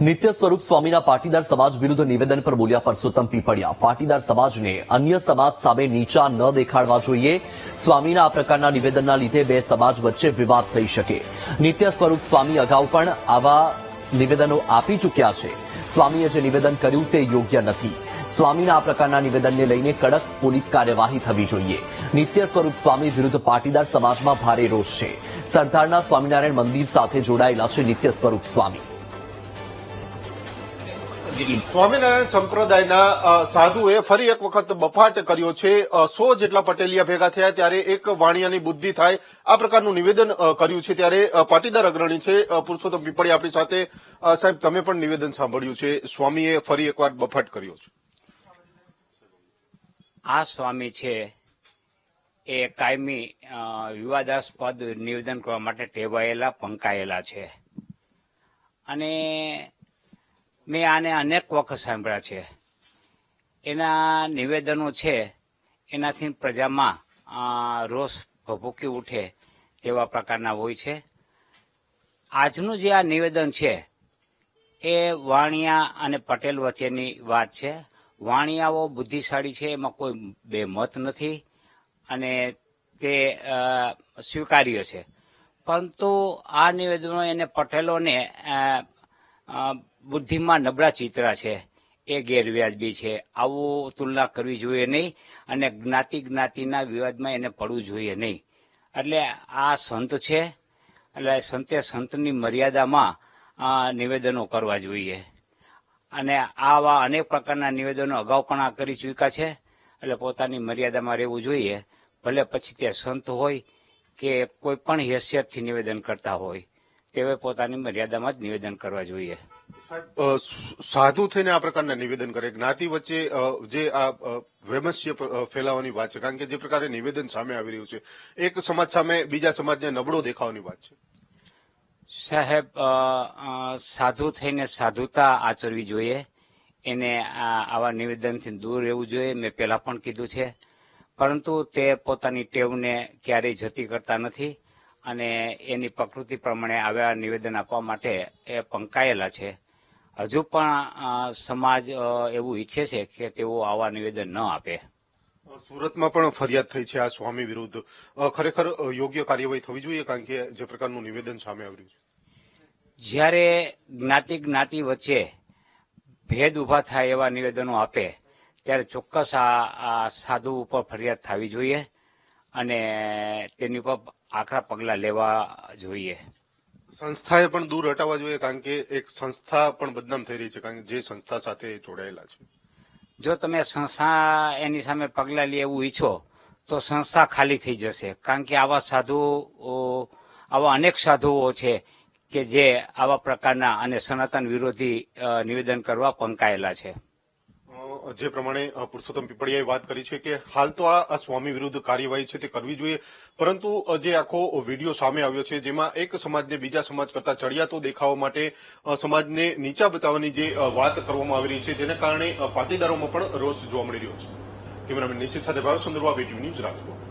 નિત્ય સ્વરૂપ સ્વામીના પાટીદાર સમાજ વિરુદ્ધ નિવેદન પર બોલ્યા પરસોત્તમ પીપળિયા. પાટીદાર સમાજને અન્ય સમાજ સામે નીચા ન દેખાડવા જોઈએ. સ્વામીના આ પ્રકારના નિવેદનના લીધે બે સમાજ વચ્ચે વિવાદ થઈ શકે. નિત્ય સ્વરૂપ સ્વામી અગાઉ પણ આવા નિવેદનો આપી ચૂક્યા છે. સ્વામીએ જે નિવેદન કર્યું તે યોગ્ય નથી. સ્વામીના આ પ્રકારના નિવેદનને લઈને કડક પોલીસ કાર્યવાહી થવી જોઈએ. નિત્ય સ્વરૂપ સ્વામી વિરુદ્ધ પાટીદાર સમાજમાં ભારે રોષ છે. સરદારના સ્વામિનારાયણ મંદિર સાથે જોડાયેલા છે નિત્ય સ્વરૂપ સ્વામી. સ્વામિનારાયણ સંપ્રદાયના સાધુએ ફરી એક વખત બફાટ કર્યો છે. સો જેટલા પટેલિયા ભેગા થયા ત્યારે એક વાણિયાની બુદ્ધિ થાય. આ પ્રકારનું નિવેદન કર્યું છે ત્યારે પાટીદાર અગ્રણી છે પુરુષોત્તમ પીપળી આપણી સાથે સાહેબ, તમે પણ નિવેદન સાંભળ્યું છે. સ્વામીએ ફરી એકવાર બફાટ કર્યો છે. આ સ્વામી છે એ કાયમી વિવાદાસ્પદ નિવેદન કરવા માટે ટેવાયેલા, પંકાયેલા છે. અને મેં આને અનેક વખત સાંભળ્યા છે. એના નિવેદનો છે, એનાથી પ્રજામાં રોષ ભભૂકી ઉઠે તેવા પ્રકારના હોય છે. આજનું જે આ નિવેદન છે, એ વાણિયા અને પટેલ વચ્ચેની વાત છે. વાણિયાઓ બુદ્ધિશાળી છે, એમાં કોઈ બે મત નથી અને તે સ્વીકાર્ય છે. પરંતુ આ નિવેદનો એને પટેલોને બુદ્ધિમાં નબળા ચિત્રા છે. એ ગેરવ્યાજબી છે. આવું તુલના કરવી જોઈએ નહીં અને જ્ઞાતિ જ્ઞાતિના વિવાદમાં એને પડવું જોઈએ નહીં. એટલે આ સંત છે. એટલે સંતે સંતની મર્યાદામાં નિવેદનો કરવા જોઈએ. અને આવા અનેક પ્રકારના નિવેદનો અગાઉ પણ આ કરી ચૂક્યા છે. એટલે પોતાની મર્યાદામાં રહેવું જોઈએ. ભલે પછી તે સંત હોય કે કોઈ પણ હેસિયતથી નિવેદન કરતા હોય. તેઓએ પોતાની મર્યાદામાં જ નિવેદન કરવા જોઈએ. સાધુ થઈને આ પ્રકારના નિવેદન કરે. જ્ઞાતિ વચ્ચે જે આ વેમસ્ય ફેલાવાની વાત છે. કારણ કે જે પ્રકારે નિવેદન સામે આવી રહ્યું છે એક સમાજ સામે બીજા સમાજને નબળો દેખાવાની વાત છે. સાહેબ સાધુ થઈને સાધુતા આચરવી જોઈએ. એને આ- આવા નિવેદનથી દૂર રહેવું જોઈએ. મેં પહેલા પણ કીધું છે. પરંતુ તે પોતાની ટેવને ક્યારેય જતી કરતા નથી. અને એની પ્રકૃતિ પ્રમાણે આવ્યા નિવેદન આપવા માટે એ પંકાયેલા છે. હજુ પણ સમાજ એવું ઈચ્છે છે કે તેઓ આવા નિવેદન ન આપે. સુરતમાં પણ ફરિયાદ થઈ છે આ સ્વામી વિરુદ્ધ. ખરેખર યોગ્ય કાર્યવાહી થવી જોઈએ કારણ કે જે પ્રકારનું નિવેદન સામે આવ્યું છે. જ્યારે જ્ઞાતિ જ્ઞાતિ વચ્ચે ભેદ ઊભા થાય એવા નિવેદનો આપે ત્યારે ચોક્કસ આ આ સાધુ ઉપર ફરિયાદ થવી જોઈએ. અને તેની ઉપર આકરા પગલાં લેવા જોઈએ. સંસ્થાએ પણ દૂર હટાવવા જોઈએ કારણ કે એક સંસ્થા પણ બદનામ થઈ રહી છે કારણ કે જે સંસ્થા સાથે જોડાયેલા છે. જો તમે સંસ્થા એની સામે પગલાં લે એવું ઈચ્છો તો સંસ્થા ખાલી થઈ જશે. કારણ કે આવા સાધુ આવા અનેક સાધુઓ છે કે જે આવા પ્રકારના અને સનાતન વિરોધી નિવેદન કરવા પંકાયેલા છે. જે પ્રમાણે પુરુષોત્તમ પીપળિયાએ વાત કરી છે કે હાલ તો આ સ્વામી વિરુદ્ધ કાર્યવાહી છે તે કરવી જોઈએ. પરંતુ જે આખો વીડિયો સામે આવ્યો છે જેમાં એક સમાજને બીજા સમાજ કરતા ચડિયાતો દેખાવા માટે સમાજને નીચા બતાવવાની જે વાત કરવામાં આવી રહી છે જેના કારણે પાટીદારોમાં પણ રોષ જોવા મળી રહ્યો છે. કેમેરામેન નિશિત સાથે ભાવ સુંદરવા બીટીવી ન્યૂઝ રાજકોટ.